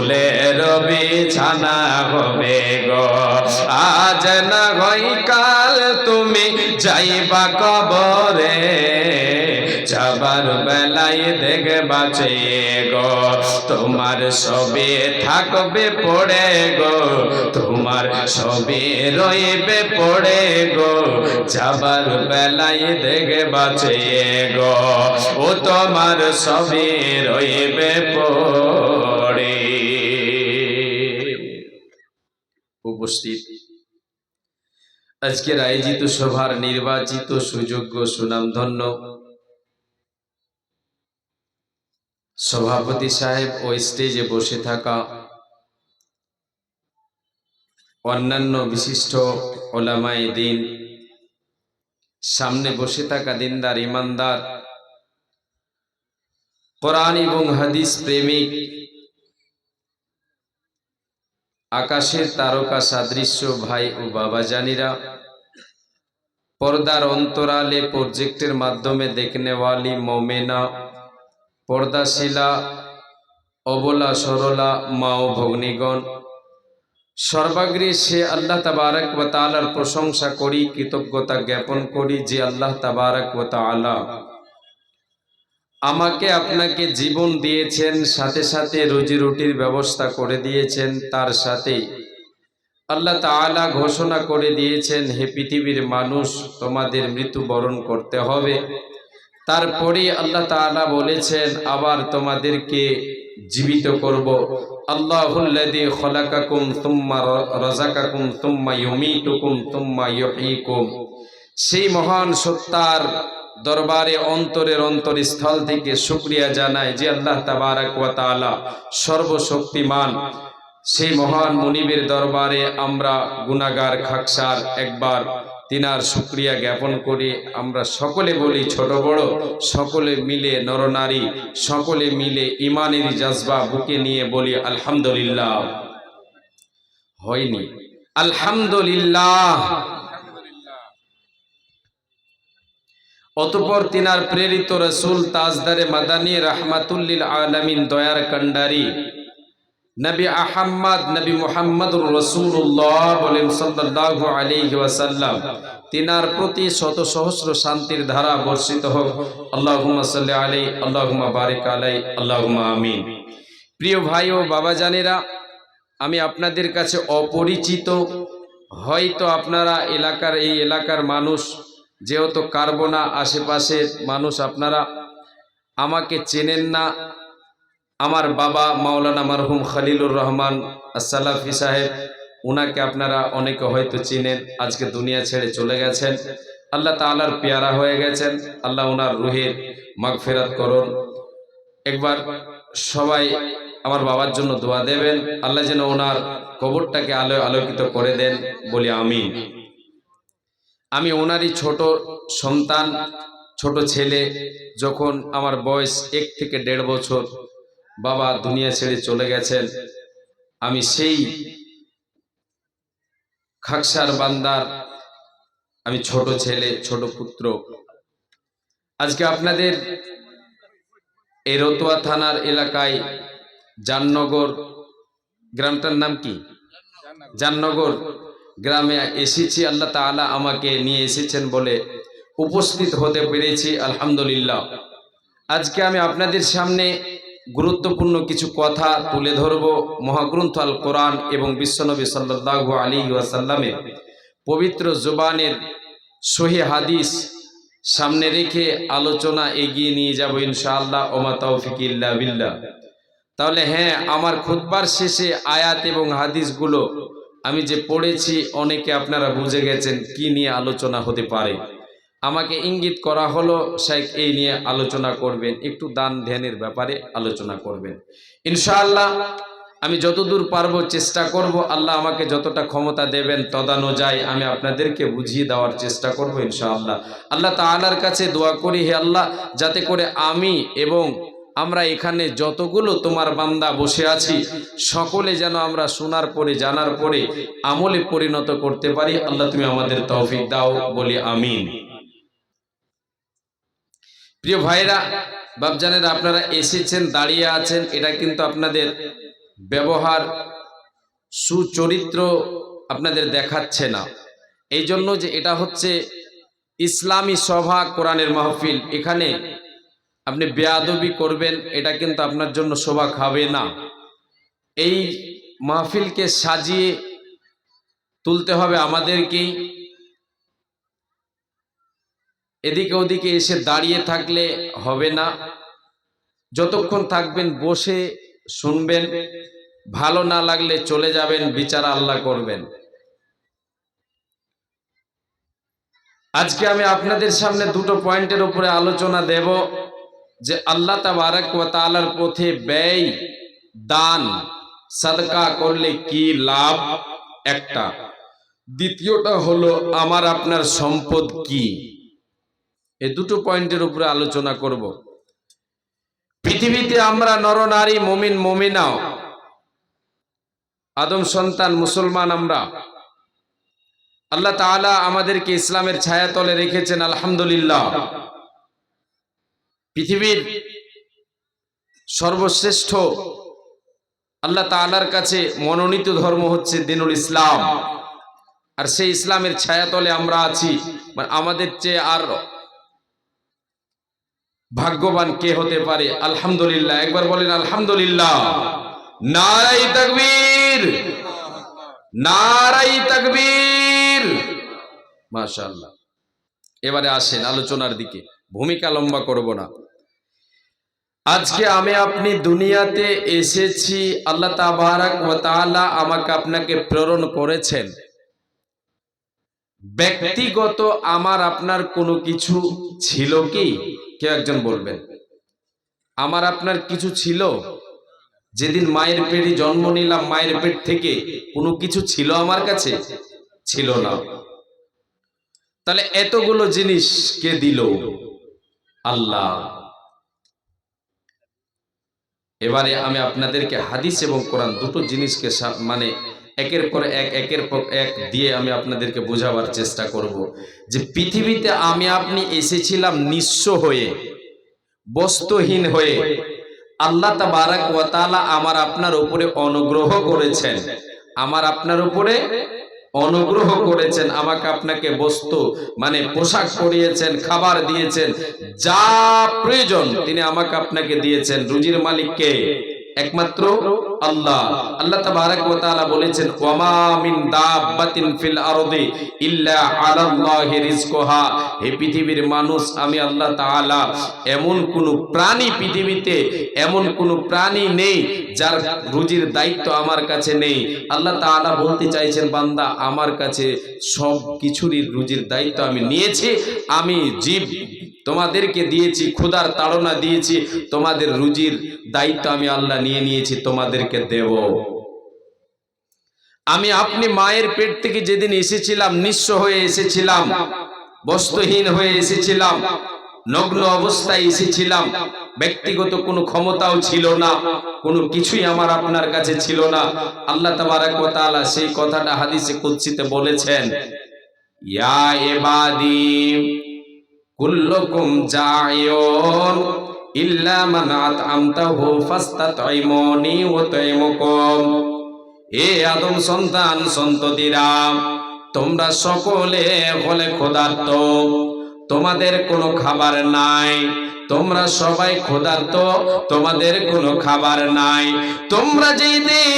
ফুলের বিছানা হবে গো। আজ না কাল তুমি যাইবা কবরে, যাবার বেলায় দেখে বাঁচে গো, তোমার সবে থাকবে পড়ে গো, তোমার সবে রইবে পড়ে গো, যাবার বেলায় দেখে বাঁচে গো, ও তোমার সবে রইবে পড়ে। উপস্থিত। আজকের আয়োজিত সভার নির্বাচিত সুযোগ্য সুনামধন্য সভাপতি সাহেব ও স্টেজে বসে থাকা অন্যান্য বিশিষ্ট ওলামাই দিন, সামনে বসে থাকা দিনদার, ইমানদার, কোরআন এবং হাদিস প্রেমিক আকাশের তারকা সাদৃশ্য ভাই ও বাবা জানিরা, পর্দার অন্তরালে প্রজেক্টের মাধ্যমে দেখনেওয়ালি মোমেনা, পর্দাশিলা, অবলা সরলা, মা ও ভগ্নীগণ। সর্বাগ্রে সে আল্লাহ তাবারক ও তাআলার প্রশংসা করি, কৃতজ্ঞতা জ্ঞাপন করি যে আল্লাহ তাবারক ও তাআলা আমাকে আপনাকে জীবন দিয়েছেন, সাথে সাথে রুজি রুটির ব্যবস্থা করে দিয়েছেন, তার সাথে আল্লাহ তাআলা ঘোষণা করে দিয়েছেন, হে পৃথিবীর মানুষ, তোমাদের মৃত্যুবরণ করতে হবে। তারপরে আল্লাহ তাআলা বলেছেন, আবার তোমাদেরকে জীবিত করব। আল্লাহুল্লাযী খলাকাকুম সুম্মা রাযাকাকুম সুম্মা ইউমীতুকুম সুম্মা ইউহয়ীকুম সেই মহান সত্তার দরবারে অন্তরের অন্তরস্থল থেকে শুক্রিয়া জানায় যে আল্লাহ তাবারাক ওয়া সর্বশক্তিমান। সেই মহান মনিবের দরবারে আমরা গুনাগার খাকসার একবার তিনার শুক্রিয়া জ্ঞাপন করি। আমরা সকলে বলি ছোট বড়, সকলে মিলে নরনারী, সকলে মিলে ইমানের জাজবা বুকে নিয়ে বলি আলহামদুলিল্লাহ। হয়নি। আলহামদুলিল্লাহ। অতপর তিনার প্রেরিত রসুল তাজদারে মাদানী রাহমাতুল্লিল আলামিন দয়ার কান্ডারি নবী আহাম্মদ, নবী মুহাম্মদুর রসুল্লাহ বলেন সাল্লাল্লাহু আলাইহি ওয়াসাল্লাম, তিনার প্রতি শত সহস্র শান্তির ধারা বর্ষিত হোক। আল্লাহুম্মা সাল্লি আলাইহি, আল্লাহুম্মা বারিক আলাইহি, আল্লাহুম্মা আমিন। প্রিয় ভাই ও বাবা জানেরা, আমি আপনাদের কাছে অপরিচিত, হয়তো আপনারা এলাকার, এই এলাকার মানুষ যেহেতু কার্বনা আশেপাশের মানুষ, আপনারা আমাকে চেনেন না। আমার বাবা মাওলানা মারহুম খালিলুর রহমান সালাফি সাহেব, উনাকে আপনারা অনেকে হয়তো চিনেন, আজকে দুনিয়া ছেড়ে চলে গেছেন। আল্লাহ তাআলার পেয়ারা হয়ে গেছেন। আল্লাহ ওনার রুহের মাগফিরাত করুন। একবার সবাই আমার বাবার জন্য দোয়া দেবেন। আল্লাহ যেন ওনার কবরটাকে আলো আলোকিত করে দেন। বলি আমিন। আমি ওনারই ছোট সন্তান, ছোট ছেলে, যখন আমার বয়স এক থেকে দেড় বছর, বাবা দুনিয়া ছেড়ে চলে গেছেন। আমি সেই খাকসার বান্দার, আমি ছোট ছেলে, ছোট পুত্র। আজকে আপনাদের এই রতুয়া থানার এলাকায় জাননগর গ্রামটার নাম কি? জাননগর গ্রামে এসেছি, আল্লাহ তাআলা আমাকে নিয়ে এসেছেন বলে উপস্থিত হতে পেরেছি, আলহামদুলিল্লাহ। আজকে আমি আপনাদের সামনে গুরুত্বপূর্ণ কিছু কথা তুলে ধরব, মহাগ্রন্থ আল কোরআন এবং বিশ্বনবী সাল্লাল্লাহু আলী ওয়াসাল্লামের পবিত্র জোবানের সহি হাদিস সামনে রেখে আলোচনা এগিয়ে নিয়ে যাব ইনশাআল্লাহ, ওমা তৌফিক ইল্লা বিল্লাহ। তাহলে হ্যাঁ আমার খুতবার শেষে আয়াত এবং হাদিসগুলো আমি যে পড়েছি, অনেকে আপনারা বুঝে গেছেন কি নিয়ে আলোচনা হতে পারে। আমাকে ইঙ্গিত করা হলো শেখ এই নিয়ে আলোচনা করবেন, একটু দান ধ্যানের ব্যাপারে আলোচনা করবেন। ইনশাআল্লাহ, আমি যতদূর পারব চেষ্টা করব, আল্লাহ আমাকে যতটা ক্ষমতা দেবেন তদানুযায়ী আমি আপনাদেরকে বুঝিয়ে দেওয়ার চেষ্টা করব ইনশাআল্লাহ। আল্লাহ তাআলার কাছে দোয়া করি, হে আল্লাহ, যাতে করে আমি এবং আমরা এখানে যতগুলো তোমার বান্দা বসে আছি, সকলে যেন আমরা শোনার পরে, জানার পরে, আমলে পরিণত করতে পারি। আল্লাহ তুমি আমাদের তৌফিক দাও, বলি আমিন। প্রিয় ভাইরা বাবজানেরা আপনারা এসেছেন, দাঁড়িয়ে আছেন, এটা কিন্তু আপনাদের ব্যবহার, সুচরিত্র আপনাদের দেখাচ্ছে না। এই জন্য যে এটা হচ্ছে ইসলামী সভা কোরআনের মাহফিল। এখানে আপনি বেয়াদবি করবেন, এটা কিন্তু আপনার জন্য শোভা খাবে না। এই মাহফিলকে সাজিয়ে তুলতে হবে আমাদেরকেই। এদিকে ওদিকে এসে দাঁড়িয়ে থাকলে হবে না। যতক্ষণ থাকবেন, বসে শুনবেন। ভালো না লাগলে চলে যাবেন, বিচার আল্লাহ করবেন। আজকে আমি আপনাদের সামনে দুটো পয়েন্টের উপরে আলোচনা দেব। যে আল্লাহ তাবারক ওয়া তাআলার পথে ব্যয়, দান, সাদকা করলে কি লাভ? একটা। দ্বিতীয়টা হলো, আমার আপনার সম্পদ কি? এই দুটো পয়েন্টের উপরে আলোচনা করব। পৃথিবীতে আমরা নরনারী, মমিন মমিনাও আদম সন্তান, মুসলমান আমরা। আল্লাহ তাআলা আমাদেরকে ইসলামের ছায়াতলে রেখেছেন, আলহামদুলিল্লাহ। পৃথিবীর সর্বশ্রেষ্ঠ আল্লাহ তাআলার কাছে মনোনীত ধর্ম হচ্ছে দিনুল ইসলাম। আর সেই ইসলামের ছায়াতলে আমরা আছি মানে আমাদের চেয়ে আর ভাগ্যবান কে হতে পারে? আলহামদুলিল্লাহ। একবার বলেন আলহামদুলিল্লাহ। নারাই তাকবীর। নারাই তাকবীর। মাশাআল্লাহ। এবারে আসেন আলোচনার দিকে। ভূমিকা লম্বা করব না। আজকে আমি আপনি দুনিয়াতে এসেছি, আল্লাহ তাবারাক ওয়া তাআলা আমাকে আপনাকে প্রেরণ করেছেন। ব্যক্তিগত আমার আপনার কোনো কিছু ছিল কি? কেউ একজন বলবেন। আমার আপনার কিছু ছিল? যেদিন মায়ের পেটে জন্ম নিলাম, মায়ের পেট থেকে কোনো কিছু ছিল আমার কাছে? ছিল না। তাহলে এতগুলো জিনিস কে দিল? আল্লাহ। এবারে আমি আপনাদেরকে হাদিস এবং কোরআন দুটো জিনিসকে মানে একের পর এক, একের পর এক দিয়ে আমি আপনাদেরকে বোঝাবার চেষ্টা করব। যে পৃথিবীতে আমি আপনি এসেছিলাম নিঃস্ব হয়ে, বস্তুহীন হয়ে। আল্লাহ তাবারাক ওয়া তাআলা আমার আপনার উপরে অনুগ্রহ করেছেন। আমার আপনার উপরে অনুগ্রহ করেছেন, আমাকে আপনাকে বস্তু মানে পোশাক পরিয়েছেন, খাবার দিয়েছেন, যা প্রয়োজন, তিনি আমাকে আপনাকে দিয়েছেন। রুজির মালিককে একমাত্র আল্লাহ। আল্লাহ তাবারাক ওয়া তাআলা বলেছেন, ওয়ামা মিন দাব্বাতিন ফিল আরদি ইল্লা আলাল্লাহি রিজকুহা হে পৃথিবীর মানুষ, আমি আল্লাহ তাআলা এমন কোন প্রাণী পৃথিবীতে এমন কোন প্রাণী নেই যার রুজির দায়িত্ব আমার কাছে নেই। আল্লাহ তাআলা বলতে চাইছেন, বান্দা, আমার কাছে সব কিছুরই রুজির দায়িত্ব আমি নিয়েছি। আমি জীব তোমাদেরকে দিয়েছি, ক্ষুধার তাড়না দিয়েছি, তোমাদের রুজির দায়িত্ব আমি আল্লাহ নিয়ে নিয়েছি, তোমাদেরকে দেব। আমি আপনি মায়ের পেট থেকে যেদিন এসেছিলাম, নিঃস্ব হয়ে এসেছিলাম, বস্ত্রহীন হয়ে এসেছিলাম, নগ্ন অবস্থায় এসেছিলাম, ব্যক্তিগত কোনো ক্ষমতাও ছিল না, কোনো কিছুই আমার আপনার কাছে ছিল না। আল্লাহ তাবারাক ওয়া সেই কথাটা হাদিসে কুদসিতে বলেছেন, ইয়া ইবাদি কুল্লুকুম জায়ুন ইল্লা মান আতআমতাহু ফাস্তাতঈমুনি ওয়া তাইমুকুম। হে আদম সন্তান, সন্ততিরা, তোমরা সকলে হলে ক্ষুধার্ত। তোমাদের কোনো খাবার নাই। তোমরা সবাই ক্ষুধার্ত, তোমাদের কোনো খাবার নাই। তোমরা যেই দিন